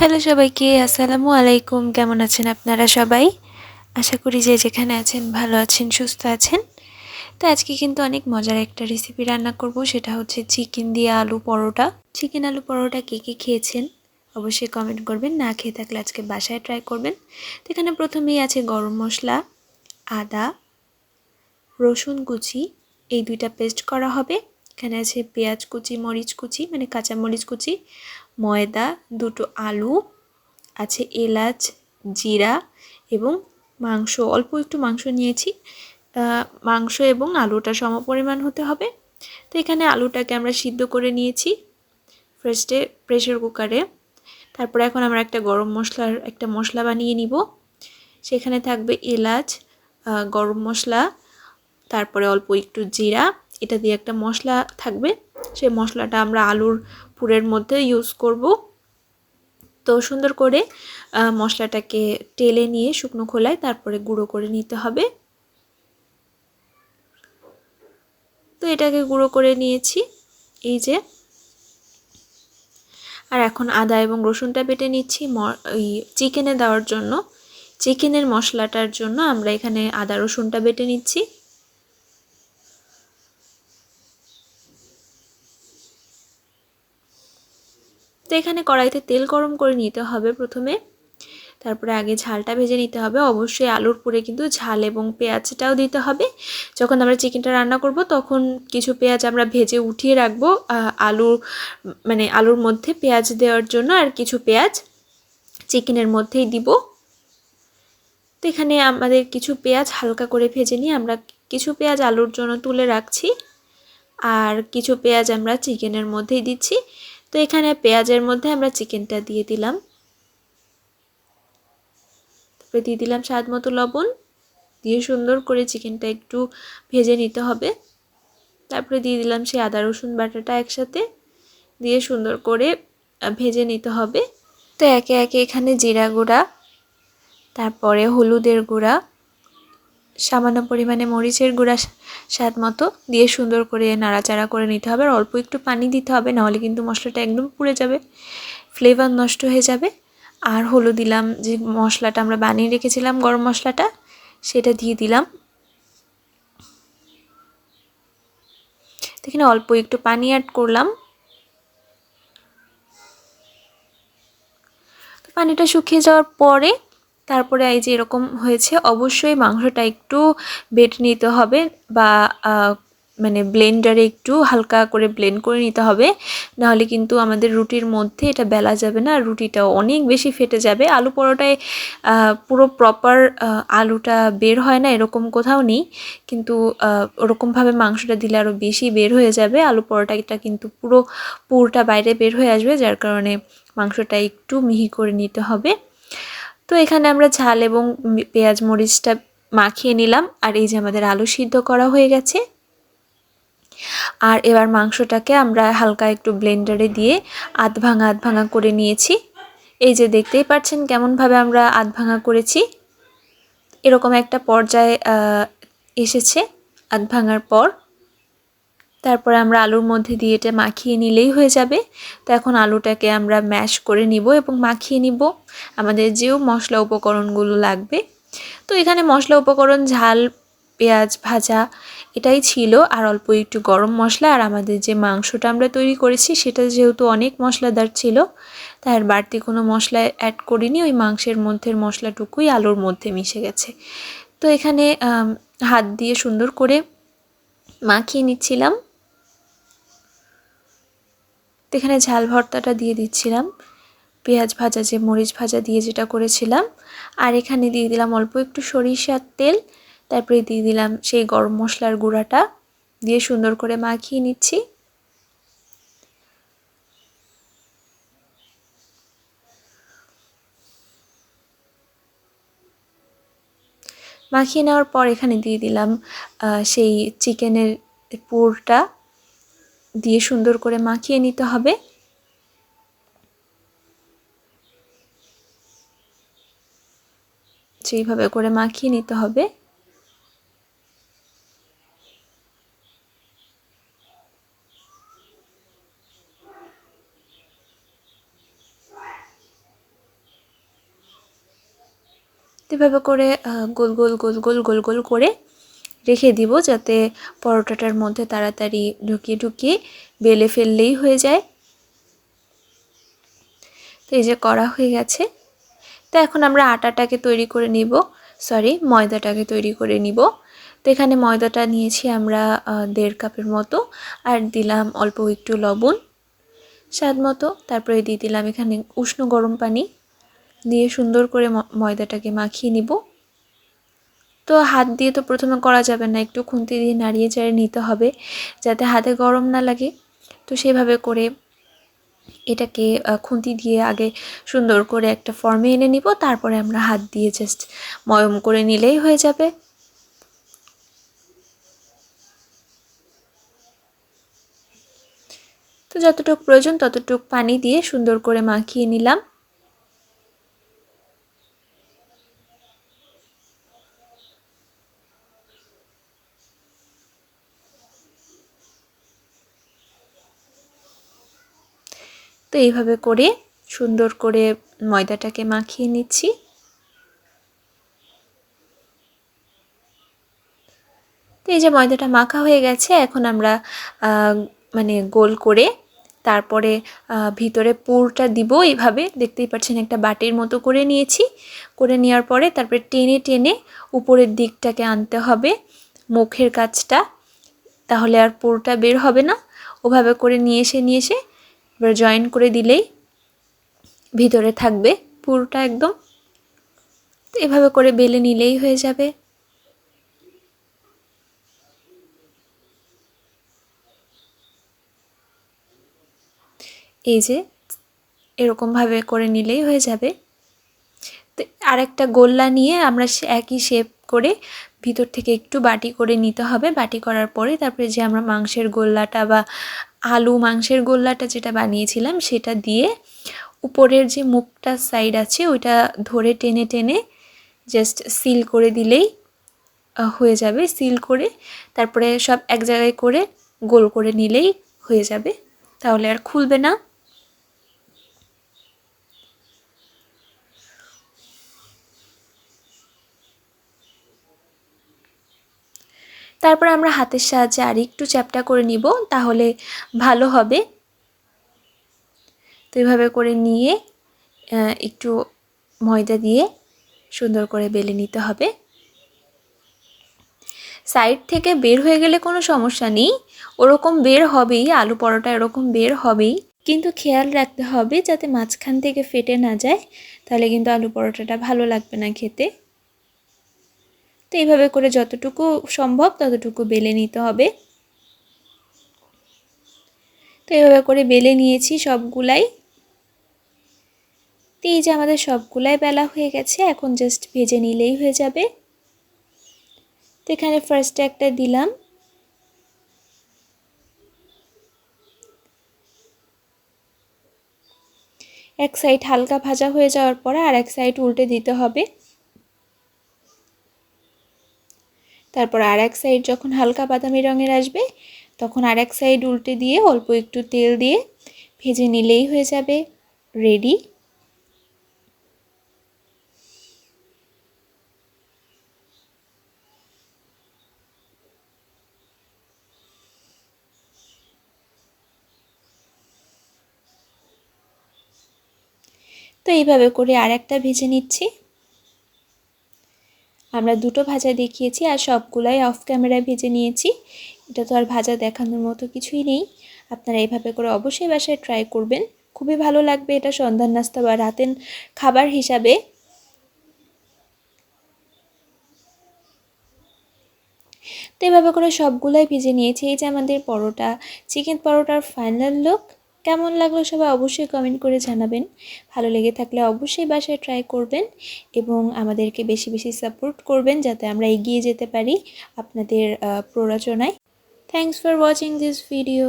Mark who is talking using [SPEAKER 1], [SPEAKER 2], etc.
[SPEAKER 1] Hello সবাইকে, আসসালামু আলাইকুম। কেমন আছেন আপনারা সবাই? আশা করি যে যেখানে আছেন ভালো আছেন, সুস্থ আছেন। তো আজকে কিন্তু অনেক মজার একটা রেসিপি রান্না করব, সেটা হচ্ছে চিকেন দিয়ে আলু পরোটা। চিকেন আলু পরোটা কে কে খেয়েছেন অবশ্যই কমেন্ট করবেন, না খেয়ে থাকলে আজকে বাসায় ট্রাই করবেন। তো এখানে প্রথমেই আছে গরম মশলা, আদা, রসুন কুচি, এই দুইটা পেস্ট করা হবে। এখানে আছে পেঁয়াজ কুচি, মরিচ কুচি মানে কাঁচা মরিচ কুচি ময়দা, দুটো আলু, আছে এলাচ, জিরা এবং মাংস। অল্প একটু মাংস নিয়েছি। মাংস এবং আলুটা সমপরিমাণ হতে হবে। তো এখানে আলুটাকে আমরা সিদ্ধ করে নিয়েছি ফার্স্টে প্রেশার কুকারে তারপরে এখন আমরা একটা গরম মশলার একটা মশলা বানিয়ে নিব। সেখানে থাকবে এলাচ গরম মশলা, তারপরে অল্প একটু জিরা। এটা দিয়ে একটা মশলা থাকবে। সেই মশলাটা আমরা আলুর পুরের মধ্যে ইউজ করব। তো সুন্দর করে মশলাটাকে টেলে নিয়ে শুকনো খোলায় তারপরে গুঁড়ো করে নিতে হবে। তো এটাকে গুঁড়ো করে নিয়েছি, এই যে। আর এখন আদা এবং রসুনটা বেটে নিচ্ছি ওই চিকেনে দেওয়ার জন্য। চিকেনের মশলাটার জন্য আমরা এখানে আদা রসুনটা বেটে নিচ্ছি। তো এখানে কড়াইতে তেল গরম করে নিতে হবে প্রথমে। তারপরে আগে ঝালটা ভেজে নিতে হবে। অবশ্যই আলুর পুরে কিন্তু ঝাল এবং পেঁয়াজটাও দিতে হবে। যখন আমরা চিকেনটা রান্না করব তখন কিছু পেঁয়াজ আমরা ভেজে উঠিয়ে রাখব আলু মানে আলুর মধ্যে পেঁয়াজ দেওয়ার জন্য আর কিছু পেঁয়াজ চিকেনের মধ্যেই দিব। তো এখানে আমাদের কিছু পেঁয়াজ হালকা করে ভেজে নিয়ে আমরা কিছু পেঁয়াজ আলুর জন্য তুলে রাখছি। আর কিছু পেঁয়াজ আমরা চিকেনের মধ্যেই দিচ্ছি। তো এখানে পেঁয়াজের মধ্যে আমরা চিকেনটা দিয়ে দিলাম। তারপরে দিয়ে দিলাম স্বাদ মতো লবণ। দিয়ে সুন্দর করে চিকেনটা একটু ভেজে নিতে হবে। তারপরে দিয়ে দিলাম সেই আদা রসুন বাটাটা একসাথে। দিয়ে সুন্দর করে ভেজে নিতে হবে। তো একে একে এখানে জিরা গুঁড়া, তারপরে হলুদের গুঁড়া সামান্য পরিমাণে মরিচের গুঁড়া স্বাদ মতো দিয়ে সুন্দর করে নাড়াচাড়া করে নিতে হবে আর অল্প একটু পানি দিতে হবে, নাহলে কিন্তু মশলাটা একদম পুড়ে যাবে ফ্লেভার নষ্ট হয়ে যাবে। আর হলো দিলাম, যে মশলাটা আমরা বানিয়ে রেখেছিলাম, গরম মশলাটা, সেটা দিয়ে দিলাম। এখানে অল্প একটু পানি অ্যাড করলাম। পানিটা শুকিয়ে যাওয়ার পরে তারপরে এই যে এরকম হয়েছে, অবশ্যই মাংসটা একটু বেটে নিতে হবে বা মানে ব্লেন্ডারে একটু হালকা করে ব্লেন্ড করে নিতে হবে। নাহলে কিন্তু আমাদের রুটির মধ্যে এটা বেলা যাবে না রুটিটা অনেক বেশি ফেটে যাবে। আলু পরোটায় পুরো প্রপার আলুটা বের হয় না, এরকম কোথাও নেই। কিন্তু ওরকমভাবে মাংসটা দিলে আরও বেশি বের হয়ে যাবে। আলু পরোটাটা কিন্তু পুরো পুরটা বাইরে বের হয়ে আসবে, যার কারণে মাংসটা একটু মিহি করে নিতে হবে। তো এখানে আমরা ঝাল এবং পেঁয়াজ মরিচটা মাখিয়ে নিলাম, আর এই যে আমাদের আলু সিদ্ধ করা হয়ে গেছে। আর এবার মাংসটাকে আমরা হালকা একটু ব্লেন্ডারে দিয়ে আধ ভাঙা আধ ভাঙা করে নিয়েছি। এই যে দেখতেই পাচ্ছেন কেমনভাবে আমরা আধ ভাঙা করেছি। এরকম একটা পর্যায়ে এসেছে আধ ভাঙার পর। তারপরে আমরা আলুর মধ্যে দিয়ে এটা মাখিয়ে নিলেই হয়ে যাবে। তো এখন আলুটাকে আমরা ম্যাশ করে নিব এবং মাখিয়ে নিব। আমাদের যেও মশলা উপকরণগুলো লাগবে। তো এখানে মশলা উপকরণ, ঝাল, পেঁয়াজ ভাজা এটাই ছিল। আর অল্প একটু গরম মশলা আর আমাদের যে মাংসটা আমরা তৈরি করেছি সেটা যেহেতু অনেক মশলাদার ছিল, তাই আর বাড়তি কোনো মশলা অ্যাড করিনি। ওই মাংসের মধ্যে মশলাটুকুই আলুর মধ্যে মিশে গেছে। তো এখানে হাত দিয়ে সুন্দর করে মাখিয়ে নিচ্ছিলাম। এখানে ঝাল ভর্তাটা দিয়ে দিচ্ছিলাম। পেঁয়াজ ভাজা যে মরিচ ভাজা দিয়ে যেটা করেছিলাম। আর এখানে দিয়ে দিলাম অল্প একটু সরিষার তেল। তারপরে দিয়ে দিলাম সেই গরম মশলার গুঁড়াটা। দিয়ে সুন্দর করে মাখিয়ে নিচ্ছি। মাখিয়ে নেওয়ার পর এখানে দিয়ে দিলাম সেই চিকেনের পুরটা। দিয়ে সুন্দর করে মাখিয়ে নিতে হবে। সেইভাবে করে মাখিয়ে নিতে হবে। এভাবে করে গোল গোল গোল গোল গোল গোল করে রেখে দিব যাতে পরোটাটার মধ্যে তাড়াতাড়ি ঢুকিয়ে ঢুকিয়ে বেলে ফেললেই হয়ে যায়। তো এই যে করা হয়ে গেছে। তো এখন আমরা আটাটাকে তৈরি করে নিব। সরি, ময়দাটাকে তৈরি করে নিব। তো এখানে ময়দাটা নিয়েছি আমরা দেড় কাপের মতো। আর দিলাম অল্প একটু লবণ স্বাদ মতো। তারপরে দিয়ে দিলাম এখানে উষ্ণ গরম পানি। দিয়ে সুন্দর করে ময়দাটাকে মাখিয়ে নিব। তো হাত দিয়ে তো প্রথমে করা যাবে না, একটু খুন্তি দিয়ে নাড়িয়ে চাড়িয়ে নিতে হবে যাতে হাতে গরম না লাগে। তো সেভাবে করে এটাকে খুন্তি দিয়ে আগে সুন্দর করে একটা ফর্মে এনে নিব, তারপরে আমরা হাত দিয়ে জাস্ট ময়ম করে নিলেই হয়ে যাবে। তো যতটুকু প্রয়োজন ততটুক পানি দিয়ে সুন্দর করে মাখিয়ে নিলাম। তো এইভাবে করে সুন্দর করে ময়দাটাকে মাখিয়ে নিচ্ছি। তো এই যে ময়দাটা মাখা হয়ে গেছে, এখন আমরা মানে গোল করে তারপরে ভিতরে পুরটা দিব। এইভাবে দেখতেই পাচ্ছেন একটা বাটির মতো করে নিয়েছি। করে নেওয়ার পরে তারপরে টেনে টেনে উপরের দিকটাকে আনতে হবে মুখের কাছটা তাহলে আর পুরটা বের হবে না। ওভাবে করে নিয়ে এসে নিয়ে এসে এবার জয়েন করে দিলেই ভিতরে থাকবে পুরোটা একদম। তো এভাবে করে বেলে নিলেই হয়ে যাবে। এই যে এরকমভাবে করে নিলেই হয়ে যাবে। তো আরেকটা গোল্লা নিয়ে আমরা একই শেপ করে ভিতর থেকে একটু বাটি করে নিতে হবে। বাটি করার পরে তারপরে যে আমরা মাংসের গোল্লাটা বা আলু মাংসের গোল্লাটা যেটা বানিয়েছিলাম, সেটা দিয়ে উপরের যে মুখটা সাইড আছে, ওইটা ধরে টেনে টেনে জাস্ট সিল করে দিলেই হয়ে যাবে। সিল করে তারপরে সব এক জায়গায় করে গোল করে নিলেই হয়ে যাবে। তাহলে আর খুলবে না। তারপর আমরা হাতের সাহায্যে আর একটু চ্যাপটা করে নিব, তাহলে ভালো হবে। তো এভাবে করে নিয়ে একটু ময়দা দিয়ে সুন্দর করে বেলে নিতে হবে। সাইড থেকে বের হয়ে গেলে কোনো সমস্যা নেই, ওরকম বের হবেই, আলু পরোটা এরকম বের হবেই। কিন্তু খেয়াল রাখতে হবে, যাতে মাঝখান থেকে ফেটে না যায়, তাহলে কিন্তু আলু পরোটাটা ভালো লাগবে না খেতে। তো এইভাবে করে যতটুকু সম্ভব ততটুকু বেলে নিতে হবে। তো এইভাবে করে বেলে নিয়েছি সবগুলাই। তো এই যে আমাদের সবগুলাই বেলা হয়ে গেছে, এখন জাস্ট ভেজে নিলেই হয়ে যাবে। তো এখানে ফার্স্টে একটা দিলাম। এক সাইড হালকা ভাজা হয়ে যাওয়ার পরে আর এক সাইড উল্টে দিতে হবে। তারপর আর এক সাইড যখন হালকা বাদামি রঙের আসবে, তখন আর এক সাইড উল্টে দিয়ে অল্প একটু তেল দিয়ে ভেজে নিলেই হয়ে যাবে রেডি তো এইভাবে করে আর একটা ভেজে নিচ্ছি। আমরা দুটো ভাজা দেখিয়েছি আর সবগুলাই অফ ক্যামেরায় ভেজে নিয়েছি। এটা তো আর ভাজা দেখানোর মতো কিছুই নেই। আপনারা এইভাবে করে অবশ্যই বাসায় ট্রাই করবেন। খুবই ভালো লাগবে এটা সন্ধ্যার নাস্তা বা রাতের খাবার হিসাবে। তো এভাবে করে সবগুলাই ভেজে নিয়েছি। এই যে আমাদের পরোটা, চিকেন পরোটার ফাইনাল লুক কেমন লাগল সবাই অবশ্যই কমেন্ট করে জানাবেন। ভালো লেগে থাকলে অবশ্যই বাসায় ট্রাই করবেন এবং আমাদেরকে বেশি বেশি সাপোর্ট করবেন যাতে আমরা এগিয়ে যেতে পারি আপনাদের প্ররোচনায়। Thanks for watching this video